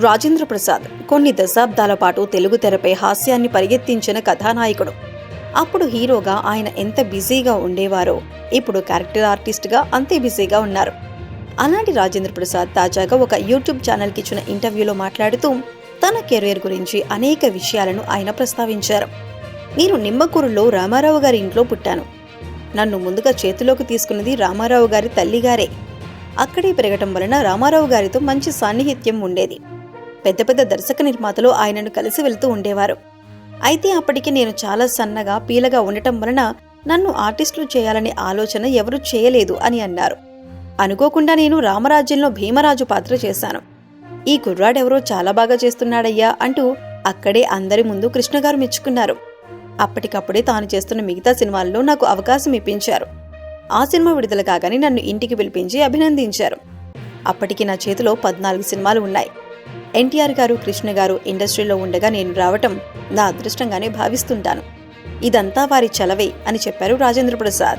రాజేంద్ర ప్రసాద్ కొన్ని దశాబ్దాల పాటు తెలుగు తెరపై హాస్యాన్ని పరిగెత్తించిన కథానాయకుడు. అప్పుడు హీరోగా ఆయన ఎంత బిజీగా ఉండేవారో ఇప్పుడు క్యారెక్టర్ ఆర్టిస్ట్గా అంతే బిజీగా ఉన్నారు. అలాంటి రాజేంద్ర ప్రసాద్ తాజాగా ఒక యూట్యూబ్ ఛానల్కి ఇచ్చిన ఇంటర్వ్యూలో మాట్లాడుతూ తన కెరీర్ గురించి అనేక విషయాలను ఆయన ప్రస్తావించారు. నేను నిమ్మకూరులో రామారావు గారి ఇంట్లో పుట్టాను. నన్ను ముందుగా చేతిలోకి తీసుకున్నది రామారావు గారి తల్లిగారే. అక్కడే పెరగటం వలన రామారావు గారితో మంచి సాన్నిహిత్యం ఉండేది. పెద్ద పెద్ద దర్శక నిర్మాతలు ఆయనను కలిసి వెళ్తూ ఉండేవారు. అయితే అప్పటికి నేను చాలా సన్నగా పీలగా ఉండటం వలన నన్ను ఆర్టిస్టులు చేయాలనే ఆలోచన ఎవరూ చేయలేదు అని అన్నారు. అనుకోకుండా నేను రామరాజ్యంలో భీమరాజు పాత్ర చేశాను. ఈ కుర్రాడెవరో చాలా బాగా చేస్తున్నాడయ్యా అంటూ అక్కడే అందరి ముందు కృష్ణగారు మెచ్చుకున్నారు. అప్పటికప్పుడే తాను చేస్తున్న మిగతా సినిమాల్లో నాకు అవకాశం ఇప్పించారు. ఆ సినిమా విడుదల కాగానే నన్ను ఇంటికి పిలిపించి అభినందించారు. అప్పటికి నా చేతిలో పద్నాలుగు సినిమాలు ఉన్నాయి. ఎన్టీఆర్ గారు కృష్ణ గారు ఇండస్ట్రీలో ఉండగా నేను రావటం నా అదృష్టంగానే భావిస్తుంటాను. ఇదంతా వారి చలవే అని చెప్పారు రాజేంద్ర ప్రసాద్